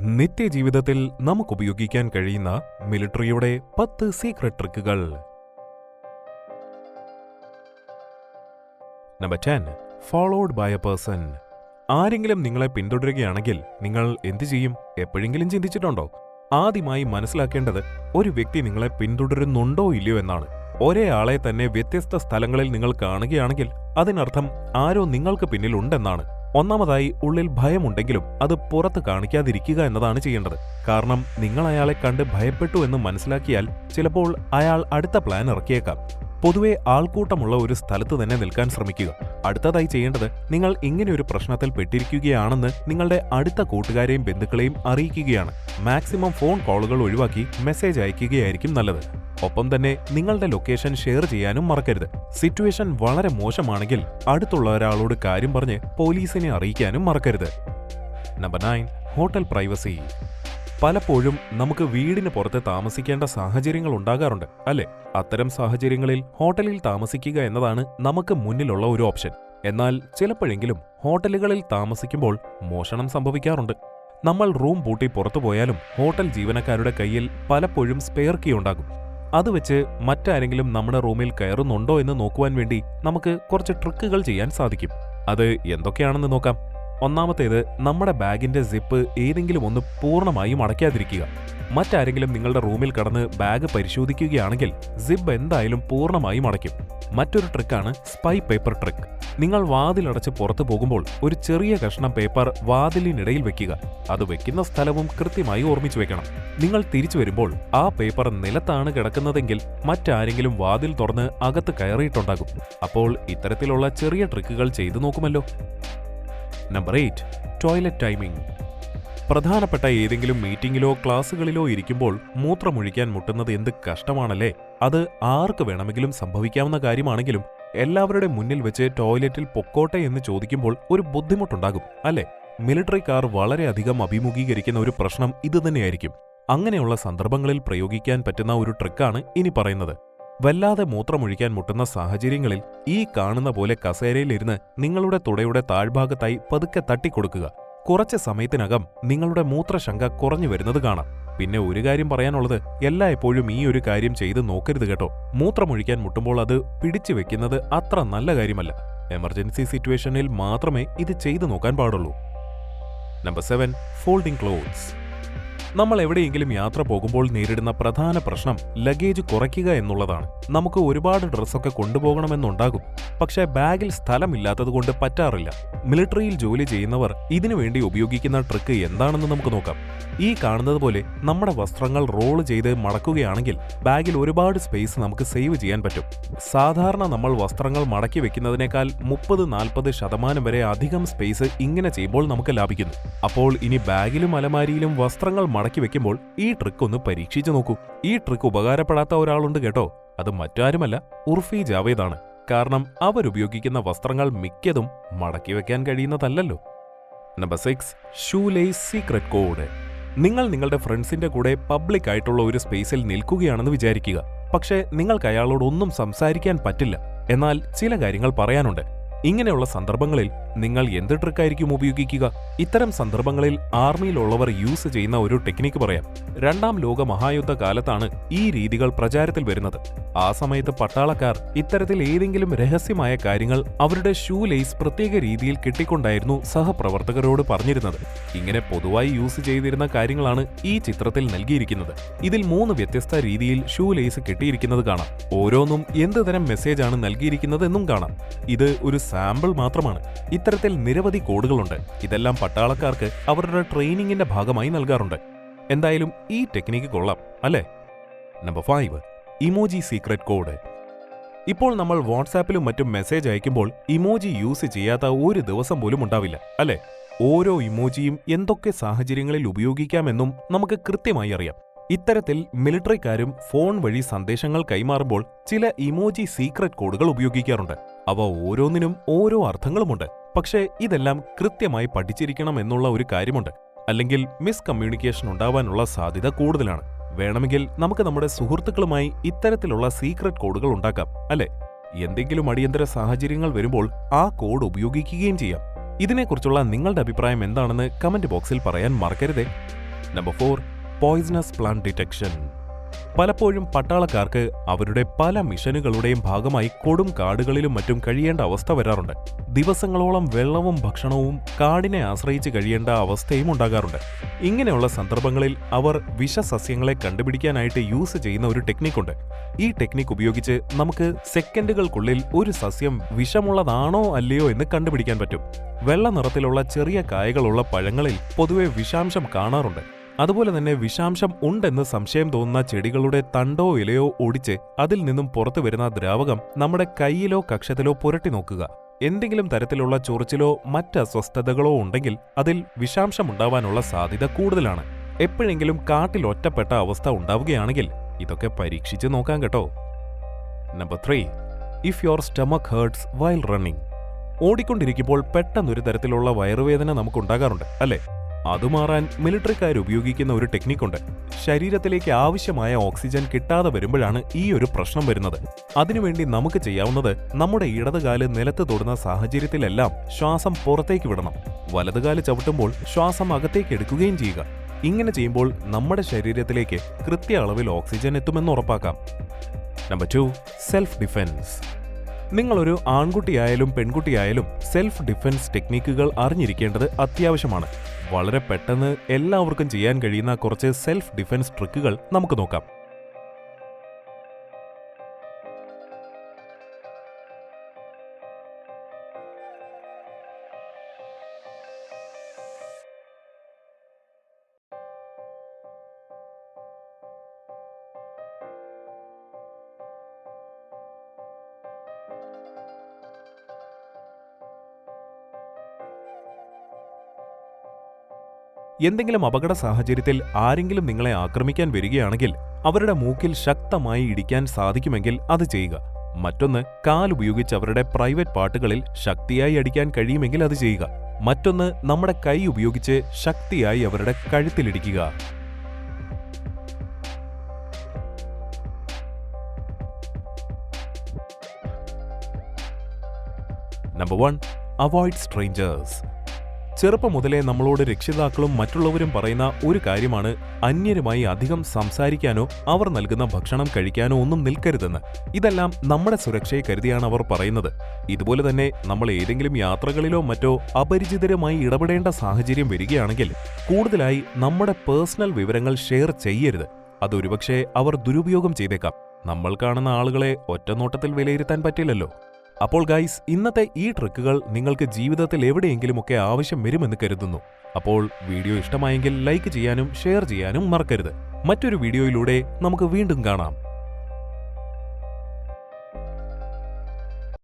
നിത്യജീവിതത്തിൽ നമുക്ക് ഉപയോഗിക്കാൻ കഴിയുന്ന മിലിട്ടറിയുടെ പത്ത് secret ട്രിക്കുകൾ. Number ten followed by a person ആരെങ്കിലും നിങ്ങളെ പിന്തുടരുകയാണെങ്കിൽ നിങ്ങൾ എന്തു ചെയ്യും? എപ്പോഴെങ്കിലും ചിന്തിച്ചിട്ടുണ്ടോ? ആദ്യമായി മനസ്സിലാക്കേണ്ടത് ഒരു വ്യക്തി നിങ്ങളെ പിന്തുടരുന്നുണ്ടോ ഇല്ലയോ എന്നാണ്. ഒരേ ആളെ തന്നെ വ്യത്യസ്ത സ്ഥലങ്ങളിൽ നിങ്ങൾ കാണുകയാണെങ്കിൽ അതിനർത്ഥം ആരോ നിങ്ങൾക്ക് പിന്നിൽ ഉണ്ടെന്നാണ് ഒന്നാമതായി ഉള്ളിൽ ഭയമുണ്ടെങ്കിലും അത് പുറത്ത് കാണിക്കാതിരിക്കുക എന്നതാണ് ചെയ്യേണ്ടത്. കാരണം നിങ്ങൾ അയാളെ കണ്ട് ഭയപ്പെട്ടു എന്ന് മനസ്സിലാക്കിയാൽ ചിലപ്പോൾ അയാൾ അടുത്ത പ്ലാൻ ഇറക്കിയേക്കാം. പൊതുവെ ആൾക്കൂട്ടമുള്ള ഒരു സ്ഥലത്ത് തന്നെ നിൽക്കാൻ ശ്രമിക്കുക. അടുത്തതായി ചെയ്യേണ്ടത് നിങ്ങൾ ഇങ്ങനെ ഒരു പ്രശ്നത്തിൽ പെട്ടിരിക്കുകയാണെന്ന് നിങ്ങളുടെ അടുത്ത കൂട്ടുകാരെയും ബന്ധുക്കളെയും അറിയിക്കുകയാണ്. മാക്സിമം ഫോൺ കോളുകൾ ഒഴിവാക്കി മെസ്സേജ് അയക്കുകയായിരിക്കും നല്ലത്. ഒപ്പം തന്നെ നിങ്ങളുടെ ലൊക്കേഷൻ ഷെയർ ചെയ്യാനും മറക്കരുത്. സിറ്റുവേഷൻ വളരെ മോശമാണെങ്കിൽ അടുത്തുള്ള ഒരാളോട് കാര്യം പറഞ്ഞ് പോലീസിനെ അറിയിക്കാനും മറക്കരുത്. നമ്പർ നയൻ ഹോട്ടൽ പ്രൈവസി പലപ്പോഴും നമുക്ക് വീടിന് പുറത്ത് താമസിക്കേണ്ട സാഹചര്യങ്ങൾ ഉണ്ടാകാറുണ്ട് അല്ലെ? അത്തരം സാഹചര്യങ്ങളിൽ ഹോട്ടലിൽ താമസിക്കുക എന്നതാണ് നമുക്ക് മുന്നിലുള്ള ഒരു ഓപ്ഷൻ. എന്നാൽ ചിലപ്പോഴെങ്കിലും ഹോട്ടലുകളിൽ താമസിക്കുമ്പോൾ മോഷണം സംഭവിക്കാറുണ്ട്. നമ്മൾ റൂം പൂട്ടി പുറത്തു പോയാലും ഹോട്ടൽ ജീവനക്കാരുടെ കയ്യിൽ പലപ്പോഴും സ്പെയർ കീ ഉണ്ടാകും. അത് വെച്ച് മറ്റാരെങ്കിലും നമ്മുടെ റൂമിൽ കയറുന്നുണ്ടോ എന്ന് നോക്കുവാൻ വേണ്ടി നമുക്ക് കുറച്ച് ട്രിക്കുകൾ ചെയ്യാൻ സാധിക്കും. അത് എന്തൊക്കെയാണെന്ന് നോക്കാം. ഒന്നാമത്തേത് നമ്മുടെ ബാഗിന്റെ സിപ്പ് ഏതെങ്കിലും ഒന്ന് പൂർണമായും അടയ്ക്കാതിരിക്കുക. മറ്റാരെങ്കിലും നിങ്ങളുടെ റൂമിൽ കടന്ന് ബാഗ് പരിശോധിക്കുകയാണെങ്കിൽ സിപ്പ് എന്തായാലും പൂർണമായും അടയ്ക്കും. മറ്റൊരു ട്രിക്കാണ് സ്പൈ പേപ്പർ ട്രിക്ക്. നിങ്ങൾ വാതിലടച്ച് പുറത്തു പോകുമ്പോൾ ഒരു ചെറിയ കഷ്ണം പേപ്പർ വാതിലിനിടയിൽ വെക്കുക. അത് വെക്കുന്ന സ്ഥലവും കൃത്യമായി ഓർമ്മിച്ചു വെക്കണം. നിങ്ങൾ തിരിച്ചു വരുമ്പോൾ ആ പേപ്പർ നിലത്താണ് കിടക്കുന്നതെങ്കിൽ മറ്റാരെങ്കിലും വാതിൽ തുറന്ന് അകത്ത് കയറിയിട്ടുണ്ടാകും. അപ്പോൾ ഇത്തരത്തിലുള്ള ചെറിയ ട്രിക്കുകൾ ചെയ്തു നോക്കുമല്ലോ. നമ്പർ എയ്റ്റ് ടോയ്ലറ്റ് ടൈമിംഗ് പ്രധാനപ്പെട്ട ഏതെങ്കിലും മീറ്റിംഗിലോ ക്ലാസ്സുകളിലോ ഇരിക്കുമ്പോൾ മൂത്രമൊഴിക്കാൻ മുട്ടുന്നത് എന്ത് കഷ്ടമാണല്ലേ? അത് ആർക്ക് വേണമെങ്കിലും സംഭവിക്കാവുന്ന കാര്യമാണെങ്കിലും എല്ലാവരുടെ മുന്നിൽ വെച്ച് ടോയ്ലറ്റിൽ പൊക്കോട്ടെ എന്ന് ചോദിക്കുമ്പോൾ ഒരു ബുദ്ധിമുട്ടുണ്ടാകും അല്ലേ? മിലിറ്ററിക്കാർ വളരെയധികം അഭിമുഖീകരിക്കുന്ന ഒരു പ്രശ്നം ഇതുതന്നെയായിരിക്കും അങ്ങനെയുള്ള സന്ദർഭങ്ങളിൽ പ്രയോഗിക്കാൻ പറ്റുന്ന ഒരു ട്രിക്കാണ് ഇനി പറയുന്നത്. വല്ലാതെ മൂത്രമൊഴിക്കാൻ മുട്ടുന്ന സാഹചര്യങ്ങളിൽ ഈ കാണുന്ന പോലെ കസേരയിലിരുന്ന് നിങ്ങളുടെ തുടയുടെ താഴ്ഭാഗത്തായി പതുക്കെ തട്ടിക്കൊടുക്കുക. കുറച്ച് സമയത്തിനകം നിങ്ങളുടെ മൂത്രശങ്ക കുറഞ്ഞു വരുന്നത് കാണാം. പിന്നെ ഒരു കാര്യം പറയാനുള്ളത് എല്ലായ്പ്പോഴും ഈ ഒരു കാര്യം ചെയ്ത് നോക്കരുത് കേട്ടോ. മൂത്രമൊഴിക്കാൻ മുട്ടുമ്പോൾ അത് പിടിച്ചു വെക്കുന്നത് അത്ര നല്ല കാര്യമല്ല. എമർജൻസി സിറ്റുവേഷനിൽ മാത്രമേ ഇത് ചെയ്തു നോക്കാൻ പാടുള്ളൂ. Number seven folding clothes. നമ്മൾ എവിടെയെങ്കിലും യാത്ര പോകുമ്പോൾ നേരിടുന്ന പ്രധാന പ്രശ്നം ലഗേജ് കുറയ്ക്കുക എന്നുള്ളതാണ്. നമുക്ക് ഒരുപാട് ഡ്രസ്സൊക്കെ കൊണ്ടുപോകണമെന്നുണ്ടാകും. പക്ഷേ ബാഗിൽ സ്ഥലമില്ലാത്തതുകൊണ്ട് പറ്റാറില്ല. മിലിറ്ററിയിൽ ജോലി ചെയ്യുന്നവർ ഇതിനുവേണ്ടി ഉപയോഗിക്കുന്ന ട്രിക്ക് എന്താണെന്ന് നമുക്ക് നോക്കാം. ഈ കാണുന്നത് പോലെ നമ്മുടെ വസ്ത്രങ്ങൾ റോൾ ചെയ്ത് മടക്കുകയാണെങ്കിൽ ബാഗിൽ ഒരുപാട് സ്പേസ് നമുക്ക് സേവ് ചെയ്യാൻ പറ്റും. സാധാരണ നമ്മൾ വസ്ത്രങ്ങൾ മടക്കി വെക്കുന്നതിനേക്കാൾ മുപ്പത് നാൽപ്പത് ശതമാനം വരെ അധികം സ്പേസ് ഇങ്ങനെ ചെയ്യുമ്പോൾ നമുക്ക് ലാഭിക്കുന്നു. അപ്പോൾ ഇനി ബാഗിലും അലമാരിയിലും വസ്ത്രങ്ങൾ മടക്കി വെക്കുമ്പോൾ ഈ ട്രിക്ക് ഒന്ന് പരീക്ഷിച്ചു നോക്കൂ. ഈ ട്രിക്ക് ഉപകാരപ്പെടാത്ത ഒരാളുണ്ട് കേട്ടോ. അത് മറ്റാരുമല്ല ഉർഫി ജാവേദാണ്. കാരണം അവരുപയോഗിക്കുന്ന വസ്ത്രങ്ങൾ മിക്കതും മടക്കി വെക്കാൻ കഴിയുന്നതല്ലല്ലോ. Number six shoelace secret code നിങ്ങൾ നിങ്ങളുടെ ഫ്രണ്ട്സിന്റെ കൂടെ പബ്ലിക് ആയിട്ടുള്ള ഒരു സ്പേസിൽ നിൽക്കുകയാണെന്ന് വിചാരിക്കുക. പക്ഷേ നിങ്ങൾക്ക് അയാളോട് ഒന്നും സംസാരിക്കാൻ പറ്റില്ല. എന്നാൽ ചില കാര്യങ്ങൾ പറയാനുണ്ട്. ഇങ്ങനെയുള്ള സന്ദർഭങ്ങളിൽ നിങ്ങൾ എന്ത് ട്രിക്കായിരിക്കും ഉപയോഗിക്കുക? ഇത്തരം സന്ദർഭങ്ങളിൽ ആർമിയിലുള്ളവർ യൂസ് ചെയ്യുന്ന ഒരു ടെക്നിക്ക് പറയാം. രണ്ടാം ലോക മഹായുദ്ധ കാലത്താണ് ഈ രീതികൾ പ്രചാരത്തിൽ വരുന്നത്. ആ സമയത്ത് പട്ടാളക്കാർ ഇത്തരത്തിൽ ഏതെങ്കിലും രഹസ്യമായ കാര്യങ്ങൾ അവരുടെ ഷൂ ലേസ് പ്രത്യേക രീതിയിൽ കെട്ടിക്കൊണ്ടായിരുന്നു സഹപ്രവർത്തകരോട് പറഞ്ഞിരുന്നത്. ഇങ്ങനെ പൊതുവായി യൂസ് ചെയ്തിരുന്ന കാര്യങ്ങളാണ് ഈ ചിത്രത്തിൽ നൽകിയിരിക്കുന്നത്. ഇതിൽ മൂന്ന് വ്യത്യസ്ത രീതിയിൽ ഷൂ ലേസ് കെട്ടിയിരിക്കുന്നത് കാണാം. ഓരോന്നും എന്ത് തരം മെസ്സേജാണ് നൽകിയിരിക്കുന്നത് എന്നും കാണാം. ഇത് ഒരു സാമ്പിൾ മാത്രമാണ്. ഇത്തരത്തിൽ നിരവധി കോഡുകളുണ്ട്. ഇതെല്ലാം പട്ടാളക്കാർക്ക് അവരുടെ ട്രെയിനിങ്ങിന്റെ ഭാഗമായി നൽകാറുണ്ട്. എന്തായാലും ഈ ടെക്നിക്ക് കൊള്ളാം അല്ലേ? Number five emoji secret code. ഇപ്പോൾ നമ്മൾ വാട്സാപ്പിലും മറ്റും മെസ്സേജ് അയക്കുമ്പോൾ ഇമോജി യൂസ് ചെയ്യാത്ത ഒരു ദിവസം പോലും ഉണ്ടാവില്ല അല്ലേ? ഓരോ ഇമോജിയും എന്തൊക്കെ സാഹചര്യങ്ങളിൽ ഉപയോഗിക്കാമെന്നും നമുക്ക് കൃത്യമായി അറിയാം. ഇത്തരത്തിൽ മിലിറ്ററിക്കാരും ഫോൺ വഴി സന്ദേശങ്ങൾ കൈമാറുമ്പോൾ ചില ഇമോജി സീക്രട്ട് കോഡുകൾ ഉപയോഗിക്കാറുണ്ട്. അവ ഓരോന്നിനും ഓരോ അർത്ഥങ്ങളുമുണ്ട്. പക്ഷേ ഇതെല്ലാം കൃത്യമായി പഠിച്ചിരിക്കണം എന്നുള്ള ഒരു കാര്യമുണ്ട്. അല്ലെങ്കിൽ മിസ്കമ്മ്യൂണിക്കേഷൻ ഉണ്ടാവാനുള്ള സാധ്യത കൂടുതലാണ്. വേണമെങ്കിൽ നമുക്ക് നമ്മുടെ സുഹൃത്തുക്കളുമായി ഇത്തരത്തിലുള്ള സീക്രട്ട് കോഡുകൾ ഉണ്ടാക്കാം അല്ലെ? എന്തെങ്കിലും അടിയന്തര സാഹചര്യങ്ങൾ വരുമ്പോൾ ആ കോഡ് ഉപയോഗിക്കുകയും ചെയ്യാം. ഇതിനെക്കുറിച്ചുള്ള നിങ്ങളുടെ അഭിപ്രായം എന്താണെന്ന് കമന്റ് ബോക്സിൽ പറയാൻ മറക്കരുതേ. Number four poisonous plant detection പലപ്പോഴും പട്ടാളക്കാർക്ക് അവരുടെ പല മിഷനുകളുടെയും ഭാഗമായി കൊടും കാടുകളിലും മറ്റും കഴിയേണ്ട അവസ്ഥ വരാറുണ്ട്. ദിവസങ്ങളോളം വെള്ളവും ഭക്ഷണവും കാടിനെ ആശ്രയിച്ച് കഴിയേണ്ട അവസ്ഥയും ഉണ്ടാകാറുണ്ട്. ഇങ്ങനെയുള്ള സന്ദർഭങ്ങളിൽ അവർ വിഷസസ്യങ്ങളെ കണ്ടുപിടിക്കാനായിട്ട് യൂസ് ചെയ്യുന്ന ഒരു ടെക്നിക്കുണ്ട്. ഈ ടെക്നിക്ക് ഉപയോഗിച്ച് നമുക്ക് സെക്കൻഡുകൾക്കുള്ളിൽ ഒരു സസ്യം വിഷമുള്ളതാണോ അല്ലയോ എന്ന് കണ്ടുപിടിക്കാൻ പറ്റും. വെള്ള നിറത്തിലുള്ള ചെറിയ കായകളുള്ള പഴങ്ങളിൽ പൊതുവെ വിഷാംശം കാണാറുണ്ട്. അതുപോലെ തന്നെ വിഷാംശം ഉണ്ടെന്ന് സംശയം തോന്നുന്ന ചെടികളുടെ തണ്ടോ ഇലയോ ഒടിച്ച് അതിൽ നിന്നും പുറത്തു വരുന്ന ദ്രാവകം നമ്മുടെ കൈയിലോ കക്ഷത്തിലോ പുരട്ടി നോക്കുക. എന്തെങ്കിലും തരത്തിലുള്ള ചൊറിച്ചിലോ മറ്റ് അസ്വസ്ഥതകളോ ഉണ്ടെങ്കിൽ അതിൽ വിഷാംശമുണ്ടാവാനുള്ള സാധ്യത കൂടുതലാണ്. എപ്പോഴെങ്കിലും കാട്ടിൽ ഒറ്റപ്പെട്ട അവസ്ഥ ഉണ്ടാവുകയാണെങ്കിൽ ഇതൊക്കെ പരീക്ഷിച്ച് നോക്കാം കേട്ടോ. Number three if your stomach hurts while running ഓടിക്കൊണ്ടിരിക്കുമ്പോൾ പെട്ടെന്നൊരു തരത്തിലുള്ള വയറുവേദന നമുക്കുണ്ടാകാറുണ്ട് അല്ലേ? അതുമാറാൻ മിലിറ്ററിക്കാർ ഉപയോഗിക്കുന്ന ഒരു ടെക്നിക്കുണ്ട് ശരീരത്തിലേക്ക് ആവശ്യമായ ഓക്സിജൻ കിട്ടാതെ വരുമ്പോഴാണ് ഈ ഒരു പ്രശ്നം വരുന്നത്. അതിനുവേണ്ടി നമുക്ക് ചെയ്യാവുന്നത് നമ്മുടെ ഇടതുകാൽ നിലത്ത് തൊടുന്ന സാഹചര്യത്തിലെല്ലാം ശ്വാസം പുറത്തേക്ക് വിടണം. വലതുകാൽ ചവിട്ടുമ്പോൾ ശ്വാസം അകത്തേക്ക് എടുക്കുകയും ചെയ്യുക. ഇങ്ങനെ ചെയ്യുമ്പോൾ നമ്മുടെ ശരീരത്തിലേക്ക് കൃത്യ അളവിൽ ഓക്സിജൻ എത്തുമെന്ന് ഉറപ്പാക്കാം. നമ്പർ ടു സെൽഫ് ഡിഫെൻസ് നിങ്ങളൊരു ആൺകുട്ടിയായാലും പെൺകുട്ടിയായാലും സെൽഫ് ഡിഫെൻസ് ടെക്നിക്കുകൾ അറിഞ്ഞിരിക്കേണ്ടത് അത്യാവശ്യമാണ്. വളരെ പെട്ടെന്ന് എല്ലാവർക്കും ചെയ്യാൻ കഴിയുന്ന കുറച്ച് സെൽഫ് ഡിഫൻസ് ട്രിക്കുകൾ നമുക്ക് നോക്കാം. എന്തെങ്കിലും അപകട സാഹചര്യത്തിൽ ആരെങ്കിലും നിങ്ങളെ ആക്രമിക്കാൻ വരികയാണെങ്കിൽ അവരുടെ മൂക്കിൽ ശക്തമായി ഇടിക്കാൻ സാധിക്കുമെങ്കിൽ അത് ചെയ്യുക. മറ്റൊന്ന് കാലുപയോഗിച്ച് അവരുടെ പ്രൈവറ്റ് പാർട്ടുകളിൽ ശക്തിയായി അടിക്കാൻ കഴിയുമെങ്കിൽ അത് ചെയ്യുക. മറ്റൊന്ന് നമ്മുടെ കൈ ഉപയോഗിച്ച് ശക്തിയായി അവരുടെ കഴുത്തിലിടിക്കുക. Number one avoid strangers. ചെറുപ്പം മുതലേ നമ്മളോട് രക്ഷിതാക്കളും മറ്റുള്ളവരും പറയുന്ന ഒരു കാര്യമാണ് അന്യരുമായി അധികം സംസാരിക്കാനോ അവർ നൽകുന്ന ഭക്ഷണം കഴിക്കാനോ ഒന്നും നിൽക്കരുതെന്ന്. ഇതെല്ലാം നമ്മുടെ സുരക്ഷയെ കരുതിയാണ് അവർ പറയുന്നത്. ഇതുപോലെ തന്നെ നമ്മൾ ഏതെങ്കിലും യാത്രകളിലോ മറ്റോ അപരിചിതരുമായി ഇടപെടേണ്ട സാഹചര്യം വരികയാണെങ്കിൽ കൂടുതലായി നമ്മുടെ പേഴ്സണൽ വിവരങ്ങൾ ഷെയർ ചെയ്യരുത്. അതൊരുപക്ഷെ അവർ ദുരുപയോഗം ചെയ്തേക്കാം. നമ്മൾ കാണുന്ന ആളുകളെ ഒറ്റനോട്ടത്തിൽ വിലയിരുത്താൻ പറ്റില്ലല്ലോ. അപ്പോൾ ഗൈസ് ഇന്നത്തെ ഈ ട്രിക്കുകൾ നിങ്ങൾക്ക് ജീവിതത്തിൽ എവിടെയെങ്കിലുമൊക്കെ ആവശ്യം വരുമെന്ന് കരുതുന്നു. അപ്പോൾ വീഡിയോ ഇഷ്ടമായെങ്കിൽ ലൈക്ക് ചെയ്യാനും ഷെയർ ചെയ്യാനും മറക്കരുത്. മറ്റൊരു വീഡിയോയിലൂടെ നമുക്ക് വീണ്ടും കാണാം.